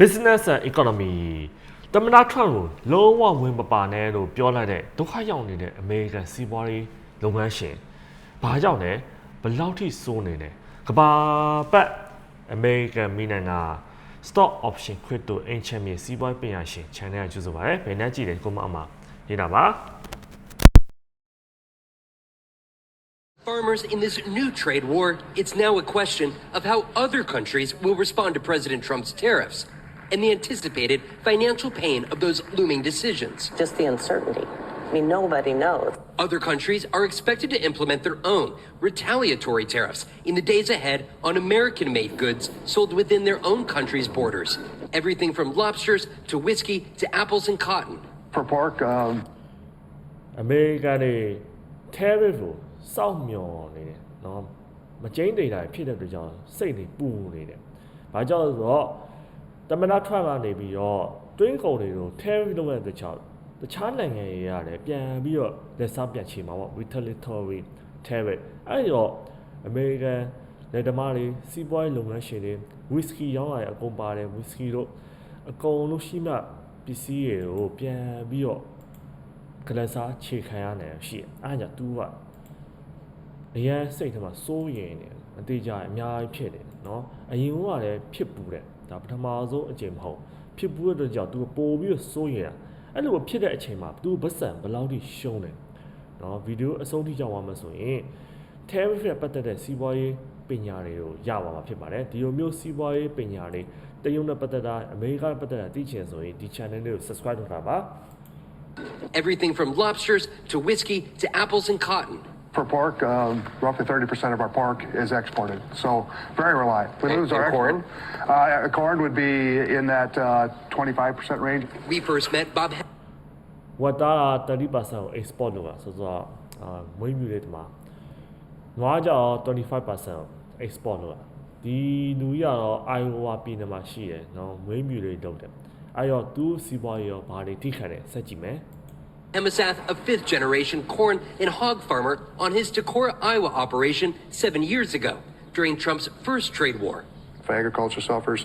business and economy တမနာထရန့်ကိုလုံးဝဝင်မပါနဲ့လို့ပြောလိုက်တဲ့ဒုက္ခရောက်နေတဲ့အမေရိကန်စီးပွားရေးလုပ်ငန်းရှင်ဘာကြောင့်လဲဘယ်လောက်ထိစိုးနေလဲကဘာပတ်အမေရိကန်မိနိုင်ငံ stock option crypto အင်ချမ်းမြေစီးပွားရေးပညာရှင် channel ကကျူးဆိုပါတယ်ဘယ်နဲ့ကြည့်တယ်ကိုမအမရေးတာပါ Farmers in this new trade war, it's now a question of how other countries will respond to President Trump's tariffs and the anticipated financial pain of those looming decisions. just the uncertainty. I mean, nobody knows. Other countries are expected to implement their own retaliatory tariffs in the days ahead on American made goods sold within their own country's borders. Everything from lobsters to whiskey to apples and cotton. For pork, um, အမေရိကန်တွေ tariff ကိုစောင့်မျှော်နေတယ်နော်မကျင်းနေတာဖြစ်တဲ့အတွက်ကြောင့်စိတ်တွေပူနေတယ်။ဘာကြောင့်လဲဆိုတော့ တမနာထရန့်ကနေပြီးတော့တွင်းကုန်တွေကို tariff လုပ်တဲ့အတွက်ကြောင့်တခြားနိုင်ငံတွေရတယ်ပြန်ပြီးတော့လက်စားပြန်ချေမှာပေါ့ retaliatory tariff အဲ့ဒီတော့အမေရိကန်လက်သမားတွေစီးပွားရေးလုပ်ငန်းရှင်တွေ whisky ရောင်းရတဲ့အကုန်ပါတယ် whisky တို့အကုန်လုံးရှိမှပစ္စည်းတွေကိုပြန်ပြီးတော့ကလစားခြေခံရနိုင်ရှိတယ်အားကြောင့် तू ကအရင်စိတ်ထဲမှာစိုးရင်နေအသေးကြအများကြီးဖြစ်နေတယ်နော်အရင်ကလည်းဖြစ်ပူတယ် ဒါပထမဆုံးအချိန်မဟုတ်ဖြစ်ပူတဲ့အတွက်ကြောင့် तू ပို့ပြီးတော့စိုးရင်အဲ့လိုဖြစ်တဲ့အချိန်မှာ तू ဘတ်ဆန်ဘယ်လောက်ထိရှုံးတယ်နော်ဗီဒီယိုအဆုံးထိကြောက်သွားမှဆိုရင် tariff နဲ့ပတ်သက်တဲ့စီးပွားရေးပညာတွေကိုရပါမှာဖြစ်ပါတယ်ဒီလိုမျိုးစီးပွားရေးပညာတွေတရုတ်နဲ့ပတ်သက်တာအမေရိကနဲ့ပတ်သက်တာသိချင်ဆိုရင်ဒီ channel လေးကို subscribe လုပ်တာပါ Everything from lobsters to whiskey to apples and cotton. for pork, um, roughly 30% of our pork is exported. So very reliant. We And- lose our and corn? export- Uh, corn would be in that uh, 25% range. We first met Bob ဝတ်သားက30%ကို export လုပ်တာဆိုတော့အာမွေးမြူတဲ့ဒီမှာနွားကြောင့်25%ကို export လုပ်တာဒီလူကြီးကတော့ Iowa ပြည်နယ်မှာရှိတယ်နော်မွေးမြူတွေလုပ်တယ်အဲ့တော့သူစီးပွားရေးရောဘာတွေထိခိုက်တယ်ဆက်ကြည့်မယ် Hemasath, a fifth generation corn and hog farmer, on his Decorah, Iowa operation seven years ago during Trump's first trade war. If agriculture suffers,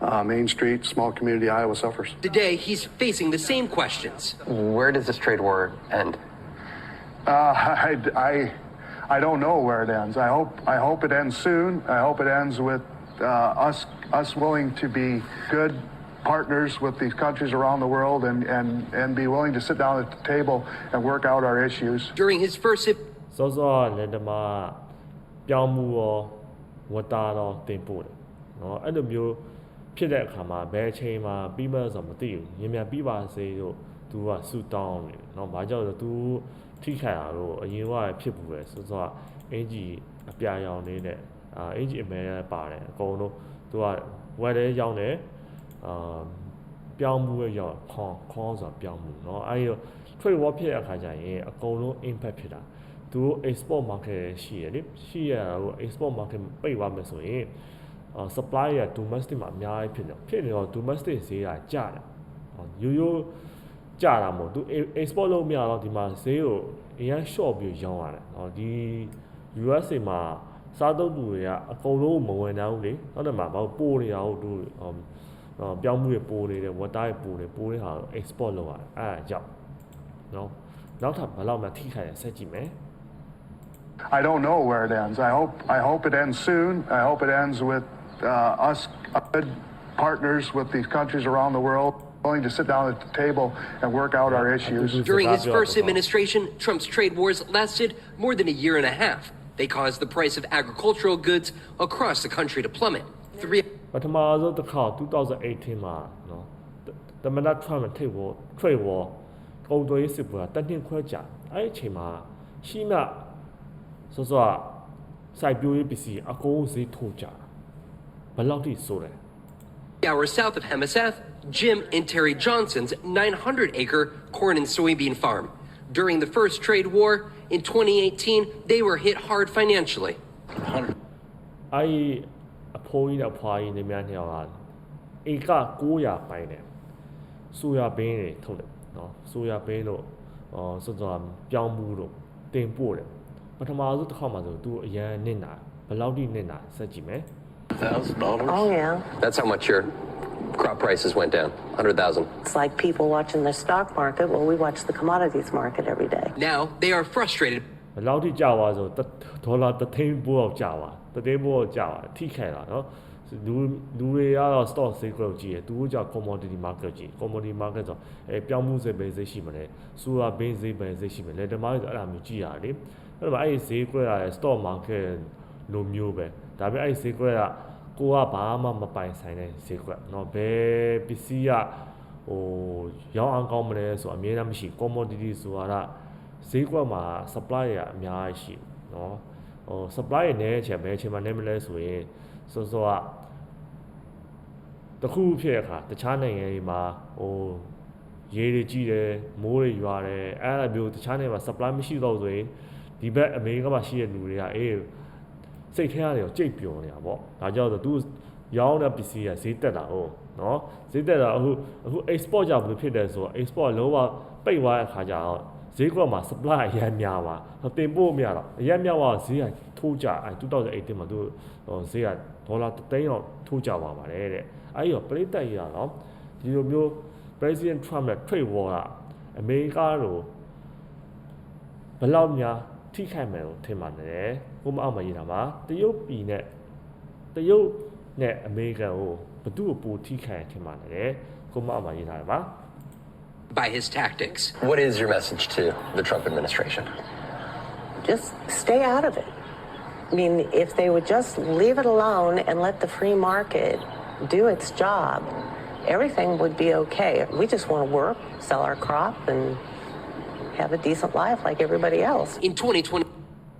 uh, Main Street, small community Iowa suffers. Today, he's facing the same questions. Where does this trade war end? Uh, I, I, I don't know where it ends. I hope, I hope it ends soon. I hope it ends with uh, us, us willing to be good partners with these countries around the world and, and, and be willing to sit down at the table and work out our issues. During his first sip စောစောကလည်းဒီမှာပြောင်းမှုရောဝတ်သားတော့တင်ပို့တယ်နော်အဲ့လိုမျိုးဖြစ်တဲ့အခါမှာဘယ်အချိန်မှာပြီးမှဆိုတော့မသိဘူးရင်မြန်ပြီးပါစေလို့ तू ကဆူတောင်းနေတယ်နော်ဘာကြောင့်လဲဆိုတော့ तू ထိခိုက်တာတော့အရင်ကဖြစ်ပူတယ်စောစောကအင်ဂျီအပြာရောင်လေးနဲ့အာအင်ဂျီအမဲလည်းပါတယ်အကုန်လုံး तू ကဝက်လည်းရောင်းတယ် အာပြောင်းမှုရဲ့ရောက်ခေါင်းခေါင်းဆိုတာပြောင်းမှုเนาะအဲဒီတော့ trade war ဖြစ်တဲ့အခါကျရင်အကုန်လုံး impact ဖြစ်တာသူတို့ export market ရှိရလေရှိရတာကို export market ပိတ်သွားမယ်ဆိုရင်အာ supply ရ domestic မှာအများကြီးဖြစ်နေဖြစ်နေတော့ domestic ဈေးကကျတယ်ရိုးရိုးကျတာမဟုတ်သူ export လုပ်မရတော့ဒီမှာဈေးကိုအရင် short ပြီးရောင်းရတယ်เนาะဒီ USA မှာစားသုံးသူတွေကအကုန်လုံးမဝင်နိုင်ဘူးလေဟုတ်တယ်မှာဘာလို့ပိုးနေတာဟုတ်သူ export I don't know where it ends. I hope I hope it ends soon. I hope it ends with uh, us uh, good partners with these countries around the world willing to sit down at the table and work out our issues. During his first administration, Trump's trade wars lasted more than a year and a half. They caused the price of agricultural goods across the country to plummet three ပထမဆုံးတစ်ခါ2018မှာနော်တမန်တော်ထရမ့်ထိပ်ဝထရိတ်ဝကုန်သွယ်ရေးစစ်ပွဲကတနှစ်ခွဲကြာအဲ့ဒီအချိန်မှာရှိမစောစောစိုက်ပျိုးရေးပစ္စည်းအကုန်ဈေးထိုးကြဘယ်လောက်ထိဆိုတယ် hours south of MSF, Jim and Terry Johnson's 900 acre corn and soybean farm. During the first trade war in 2018, they were hit hard financially. I အဖိုးကြီးနဲ့အဖွားကြီးနေများနေအောင်လားဧက900ပိုင်တယ်ဆိုရဘင်းတွေထုတ်တယ်နော်ဆိုရဘင်းတို့အော်စောစောကပြောင်းမှုတို့တင်ပို့တယ်ပထမဆုံးတစ်ခါမှဆိုသူအရန်နစ်နာဘယ်လောက်ထိနစ်နာဆက်ကြည့်မယ် Thousand dollars. Oh, yeah. That's how much your crop prices went down 100,000. It's like people watching the stock market. Well, we watch the commodities market every day. Now they are frustrated ဘယ်လောက်ထိကြာသွားဆိုတစ်ဒေါ်လာတစ်သိန်းပိုးအောင်ကြာသွားတစ်သိန်းပိုးအောင်ကြာသွားထိခိုက်တာเนาะလူလူတွေကတော့ stock ဈေးကွက်ကိုကြည့်ရသူတို့ကြောင့် commodity market ကြည့် commodity market ဆိုအဲပြောင်းမှုစေပဲဈေးရှိမလဲစူရာဘင်းဈေးပဲဈေးရှိမလဲလက်တမားဆိုအဲ့လိုမျိုးကြည့်ရတယ်လေအဲ့တော့အဲ့ဒီဈေးကွက်ကလည်း stock market လိုမျိုးပဲဒါပေမဲ့အဲ့ဒီဈေးကွက်ကကိုကဘာမှမပိုင်ဆိုင်တဲ့ဈေးကွက်เนาะဘယ်ပစ္စည်းကဟိုရောင်းအောင်ကောင်းမလဲဆိုအမြဲတမ်းမရှိ commodity ဆိုတာက ဈေးကွက်မှာ supply ရအများကြီးရှိတယ်เนาะဟို supply ရနေတဲ့အချိန်ဘယ်အချိန်မှနေမလဲဆိုရင်စောစောကတစ်ခုဖြစ်တဲ့အခါတခြားနိုင်ငံတွေမှာဟိုရေတွေကြီးတယ်မိုးတွေရွာတယ်အဲ့ဒါမျိုးတခြားနိုင်ငံမှာ supply မရှိတော့ဆိုရင်ဒီဘက်အမေရိကမှာရှိတဲ့လူတွေကအေးစိတ်ထဲရတယ်ကြိတ်ပျော်နေတာပေါ့ဒါကြောင့်ဆိုသူရောင်းတဲ့ပစ္စည်းကဈေးတက်တာဟုတ်နော်ဈေးတက်တာအခုအခု export ကြောင့်ဘယ်လိုဖြစ်တယ်ဆိုတော့ export လုံးဝပိတ်သွားတဲ့အခါကျတော့ ဈေးကွက်မှာ supply အရင်များပါတင်ပို့မရတော့အရင်များသွားဈေးကထိုးကြအဲ2018မှာသူဟိုဈေးကဒေါ်လာ3သိန်းလောက်ထိုးကြပါပါတယ်တဲ့အဲဒီတော့ပြည်သက်ရတော့ဒီလိုမျိုး President Trump နဲ့ trade war ကအမေရိကလိုဘယ်လောက်များထိခိုက်မယ်လို့ထင်ပါတယ်ကိုမအောင်မရေးတာပါတရုတ်ပြည်နဲ့တရုတ်နဲ့အမေရိကန်ကိုဘယ်သူ့ကိုပိုထိခိုက်ထင်ပါတယ်ကိုမအောင်မရေးတာပါ by his tactics. What is your message to the Trump administration? Just stay out of it. I mean, if they would just leave it alone and let the free market do its job, everything would be okay. We just want to work, sell our crop, and have a decent life like everybody else. In 2020,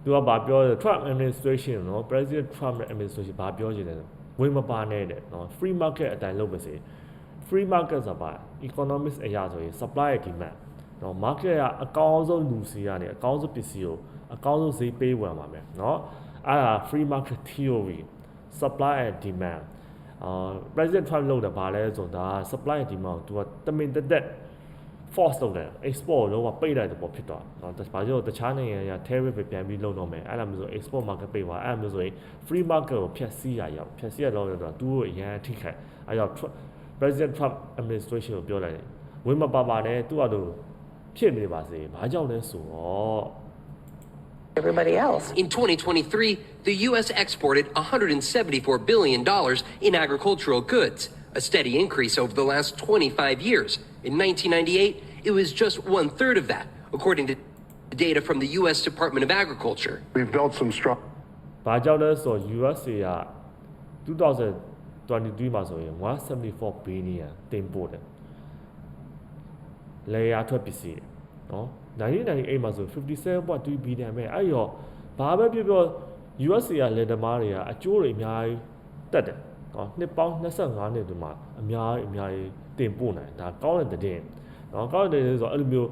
သူကဘာပြောလဲ Trump administration နော် President Trump administration ဘာပြောချင်လဲဝင်မပါနဲ့တဲ့နော် free market အတိုင်းလုပ်ပါစေ။ free market ဆိုတာဘာ economics အရာဆိုရင် supply and demand เนาะ market ကအကောင်းဆုံးလူစီကနေအကောင်းဆုံးပစ္စည်းကိုအကောင်းဆုံးဈေးပေးဝင်ပါမယ်เนาะအဲ့ဒါ free market theory supply and demand အာ President Trump လုပ်တာဘာလဲဆိုတော့ဒါ supply and demand ကိုသူကတမင်တက်တက် force လုပ်တယ် export ကိုလုံးဝပိတ်လိုက်တဲ့ပုံဖြစ်သွားတယ်။နော်။ဘာကြောင့်တခြားနိုင်ငံတွေက tariff ပဲပြန်ပြီးလုပ်တော့မယ်။အဲ့လိုမျိုးဆို export market ပိတ်သွားအဲ့လိုမျိုးဆိုရင် free market ကိုဖျက်ဆီးရရောက်ဖျက်ဆီးရတော့တော့သူ့ကိုအရန်ထိခိုက်။အဲ့တော့ Trump- President Trump administration ကိုပြောလိုက်တယ်။ဝင်မပါပါနဲ့သူ့အတူဖြစ်နေပါစေ။ဘာကြောင့်လဲဆိုတော့ Everybody else. in 2023, the U.S. exported $174 billion in agricultural goods, a steady increase over the last 25 years. In 1998, it was just one third of that, according to data from the U.S. Department of Agriculture. We've built some strong. ။ဘာကြောင့်လဲဆိုတော့ USA က 2023မှာဆိုရင်174 billion တင်ပို့တယ်။လေယာထွက်ပစ္စည်းတွေနော်1998မှာဆို57.3 billion ပဲအဲ့ရောဘာပဲပြောပြော USA ကလေသမားတွေကအကျိုးတွေအများကြီးတက်တယ်နော်နှစ်ပေါင်း25နှစ်ဒီမှာအများကြီးအများကြီးတင်ပို့နိုင်ဒါကောင်းတဲ့တဲ့နော်ကောင်းတဲ့တဲ့ဆိုတော့အဲ့လိုမျိုး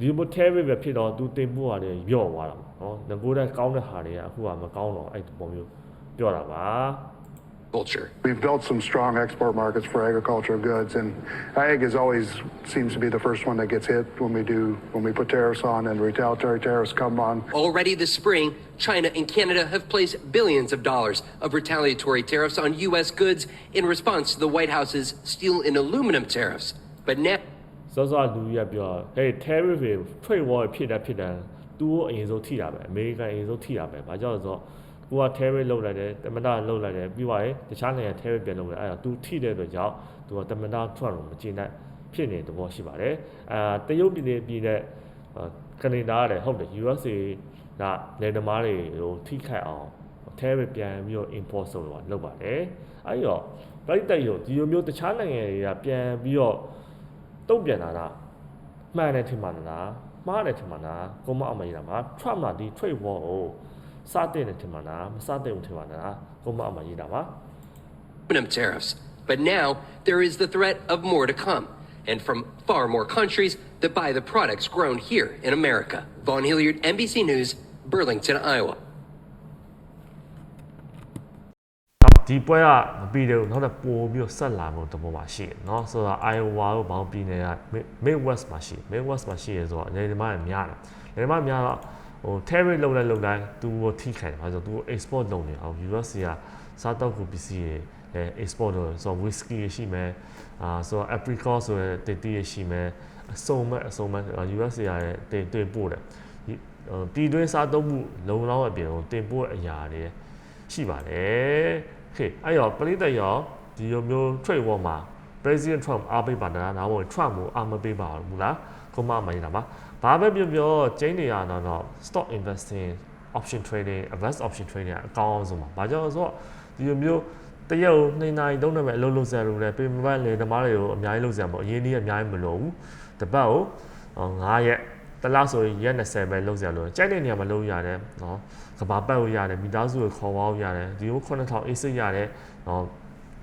ဒီလို tariff ပဲဖြစ်တော့သူတင်ပို့ရတယ်ညော့သွားတာပေါ့နော်ငကိုတဲ့ကောင်းတဲ့ဟာတွေကအခုကမကောင်းတော့အဲ့ဒီပုံမျိုးပြောတာပါ Culture. We've built some strong export markets for agricultural goods, and ag is always seems to be the first one that gets hit when we do when we put tariffs on and retaliatory tariffs come on. Already this spring, China and Canada have placed billions of dollars of retaliatory tariffs on U.S. goods in response to the White House's steel and aluminum tariffs. But now, စောစောလူကြီးကပြောဟဲ့ tariff တွေ trade war ဖြစ်တာဖြစ်တာသူ့ကိုအရင်ဆုံးထိတာပဲအမေရိကန်အရင်ဆုံးထိတာပဲဘာကြောင့်လဲဆိုတော့ ကိုက tariff လောက်လိုက်တယ်တမန်တော်လောက်လိုက်တယ်ပြီးသွားရင်တခြားနိုင်ငံ tariff ပြန်လုပ်တယ်အဲ့ဒါ तू ထိတဲ့အတွက်ကြောင့် तू ကတမန်တော် Trump ကိုမကျေနပ်ဖြစ်နေတဲ့သဘောရှိပါတယ်အာတရုတ်ပြည်နယ်ပြည်နဲ့ကနေဒါရတယ်ဟုတ်တယ် USA ကလယ်သမားတွေကိုထိခိုက်အောင် tariff ပြန်ပြီးတော့ import လုပ်တော့လုပ်ပါတယ်အဲ့ဒီတော့ပြိတ္တရုပ်ဒီလိုမျိုးတခြားနိုင်ငံတွေကပြန်ပြီးတော့တုံ့ပြန်လာတာမှန်တယ်ထင်ပါလားမှားတယ်ထင်ပါလားကိုမအောင်မရတာမှာ Trump ကဒီ trade war ကို စတင်တယ်ထင်ပါလားမစတင်ဘူးထင်ပါလားကိုမအောင်မရတာပါ aluminum tariffs. But now there is the threat of more to come, and from far more countries that buy the products grown here in America. Vaughn Hilliard, NBC News, Burlington, Iowa. ဒီပွဲကမပြီးသေးဘူးနောက်တော့ပို့ပြီးတော့ဆက်လာမှုတဘောမှာရှိတယ်เนาะဆိုတော့ Iowa ကိုဘောင်းပြည်နယ်က Midwest မှာရှိ Midwest မှာရှိရဆိုတော့အနေနဲ့မှများတယ်အနေနဲ့မှများတော့ ဟို tariff လုံလိုက်လုံလိုက်သူကိုထိခိုက်တယ်ဘာလို့ဆိုသူ export လုပ်နေအောင် US ကစားတော့ကိုပစ္စည်းတွေအဲ export လို့ဆိုတော့ whisky ရှိမယ်အာဆိုတော့ apricot ဆိုတဲ့တတိရရှိမယ်အစုံမဲ့အစုံမဲ့ USA ရတဲ့တင်တင်ပို့တယ်ဒီဟိုပြည်တွင်းစားသုံးမှုလုံလောက်အပြင်ကိုတင်ပို့အရာတွေရှိပါတယ်ဟေးအဲ့ရောပရိသတ်ရောဒီလိုမျိုး trade war မှာ President Trump အားပေးပါတာနားမဟုတ် Trump ကိုအားမပေးပါဘူးလားခုမှမရတာပါ ဘာပဲပြောပြောကျင်းနေရတော့တော့ stock investing option trading advance option trading ကအကောင်းအောင်ဆုံးပါဘာကြောင့်လဲဆိုတော့ဒီလိုမျိုးတရက်ကို2နာရီ3နာရီအလုပ်လုပ်စရာလိုတယ်ပြင်ပလေဓမားတွေကိုအများကြီးလုပ်စရာမလိုအရင်နေ့အများကြီးမလိုဘူးတပတ်ကို9ရက်တလားဆိုရင်ရက်20ပဲလုပ်စရာလိုတယ်ကြိုက်တဲ့နေရာမှာလုပ်ရတယ်နော်ကဘာပတ်လို့ရတယ်မိသားစုကိုခေါ်ပေါင်းရတယ်ဒီလို9000 AC ရတယ်နော်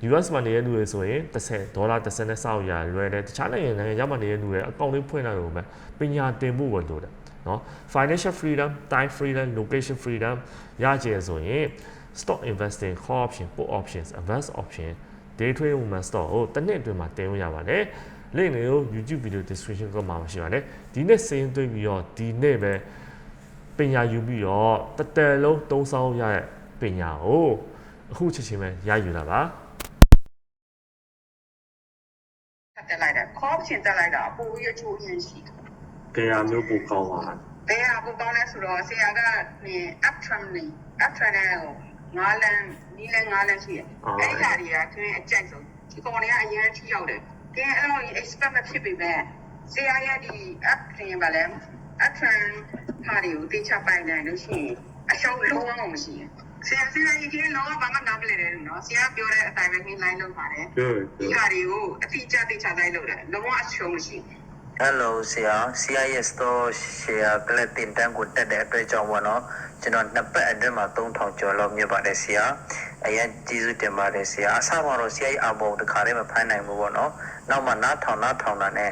US မှာနေတဲ့လူတွေဆိုရင်30ဒေါ်လာ30နဲ့စောက်ရတယ်လွယ်တယ်တခြားနိုင်ငံနိုင်ငံရောက်မှာနေတဲ့လူတွေအကောင့်လေးဖွင့်လိုက်လို့ပဲပညာတင်ဖို့ပဲလိုတယ်နော် financial freedom time freedom location freedom ရကြရဆိုရင် stock investing call option put options advance option day trade movement stock ကိုတစ်နှစ်အတွင်းမှာတင်လို့ရပါတယ် link တွေကို YouTube video description ကမှာရှိပါတယ်ဒီနေ့စင်းသွင်းပြီးတော့ဒီနေ့ပဲပညာယူပြီးတော့တစ်တယ်လုံးသုံးဆောင်ရတဲ့ပညာကိုအခုချက်ချင်းပဲရယူလာပါ တက်လိုက်တာခေါ်ချင်တက်လိုက်တာပိုပြီးအချိုးရင်းရှိတယ်တရားမျိုးပိုကောင်းပါလား။ဘယ်ဟာကိုကောင်းလဲဆိုတော့ဆရာကနေ up tram နေ up tram နဲ့ဟိုငါးလန်းနီးလန်းငါးလန်းရှိတယ်။အဲ့ဒီဟာတွေကတွင်းအကြိုက်ဆုံးဒီကောင်တွေကအရင်ထိရောက်တယ်။ကဲအဲ့လို expect မဖြစ်ပေမဲ့ဆရာရဲ့ဒီ up tram ပါလဲ up tram ဟာတွေကိုတေချပိုင်နိုင်လို့ရှိရင်အရှုံးလုံးဝမရှိဘူး။ ဆရာဆရာကြီးကလုံးဝဘာမှနားမလည်တယ်နော်ဆရာပြောတဲ့အတိုင်းပဲ line လုပ်ပါတယ်ဟုတ်ဒီဟာတွေကိုအတိအကျတေချတိုင်းလုပ်တယ်လုံးဝအရှုံးမရှိဘူး Hello ဆရာ CIS store share ကလည်းတင်တန်းကိုတက်တဲ့အတွက်ကြောင့်ပေါ့နော်ကျွန်တော်နှစ်ပတ်အတွင်းမှာ3000ကျော်လောက်မြတ်ပါတယ်ဆရာအရင်ကျေးဇူးတင်ပါတယ်ဆရာအစမှာတော့ CI အဘောတခါတည်းမဖိုင်းနိုင်ဘူးပေါ့နော်နောက်မှနားထောင်နားထောင်တာနဲ့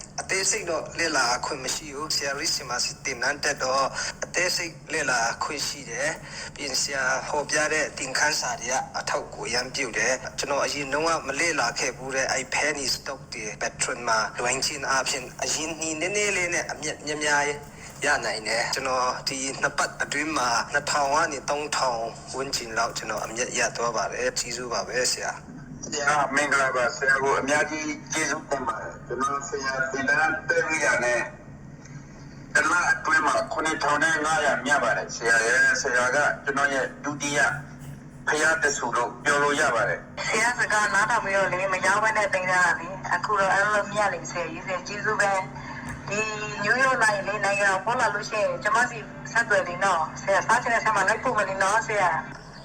အသေးစိတ်တော့လေ့လာခွင့်မရှိဘူးဆရာရီစီမာစီတင်နန်းတက်တော့အသေးစိတ်လေ့လာခွင့်ရှိတယ်ပြင်ဆရာဟောပြတဲ့တင်ခန်းစာတွေကအထောက်ကိုရမ်းပြုတ်တယ်ကျွန်တော်အရင်တော့မလေ့လာခဲ့ဘူးတဲ့အဲ့ penny stock တွေ patron မှာလွင်ချင်းအပြင်အရင်နီးနည်းနည်းလေးနဲ့အမြက်များများရနိုင်တယ်ကျွန်တော်ဒီနှစ်ပတ်အတွင်းမှာ2000ကနေ3000ဝန်းကျင်လောက်ကျွန်တော်အမြက်ရသွားပါတယ်ကြီးစုပါပဲဆရာ ဆရာမင်္ဂလာပါဆရာကိုအများကြီးကျေးဇူးတင်ပါတယ်ကျွန်တော်ဆရာတင်တန်းတက်ရတဲ့တလားအတွင်းမှာ9500မြတ်ပါတယ်ဆရာရဲ့ဆရာကကျွန်တော်ရဲ့ဒုတိယဖရာတဆူလို့ပြောလို့ရပါတယ်ဆရာစကားနားထောင်ပြီးတော့လေမရောက်ဘဲနဲ့တင်တာလေအခုတော့အဲ့လိုမြတ်လေးဆရာကြီးဆရာကျေးဇူးပဲဒီညိုးရိုးလိုက်လေနိုင်ငံပေါ်လာလို့ရှိရင်ကျွန်မစီဆက်သွယ်နေတော့ဆရာစားချင်တဲ့ဆက်မှာလိုက်ဖို့မနေတော့ဆရာ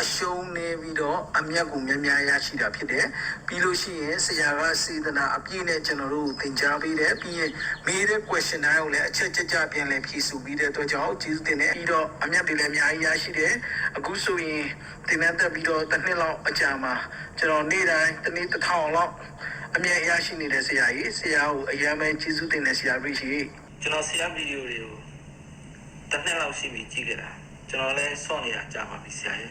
အရှုံးနေပြီးတော့အမျက်ကိုများများရရှိတာဖြစ်တယ်ပြီးလို့ရှိရင်ဆရာကစေတနာအပြည့်နဲ့ကျွန်တော်တို့ကိုသင်ကြားပေးတယ်ပြီးရင်မေးတဲ့ question တိုင်းကိုလည်းအချက်ချက်ကြပြန်လည်ဖြေဆိုပြီးတဲ့အတွက်ကြောင့်ကျေးဇူးတင်တယ်ပြီးတော့အမျက်တွေလည်းအများကြီးရရှိတယ်အခုဆိုရင်သင်တန်းတက်ပြီးတော့တစ်နှစ်လောက်အကြာမှာကျွန်တော်နေ့တိုင်းတစ်နေ့တစ်ထောင်လောက်အမျက်ရရှိနေတဲ့ဆရာကြီးဆရာကိုအရင်ပဲကျေးဇူးတင်တယ်ဆရာရိရှိကျွန်တော်ဆရာဗီဒီယိုတွေကိုတစ်နှစ်လောက်ရှိပြီကြည့်ခဲ့တာကျွန်တော်လည်းစောင့်နေတာကြာပါပြီဆရာရဲ့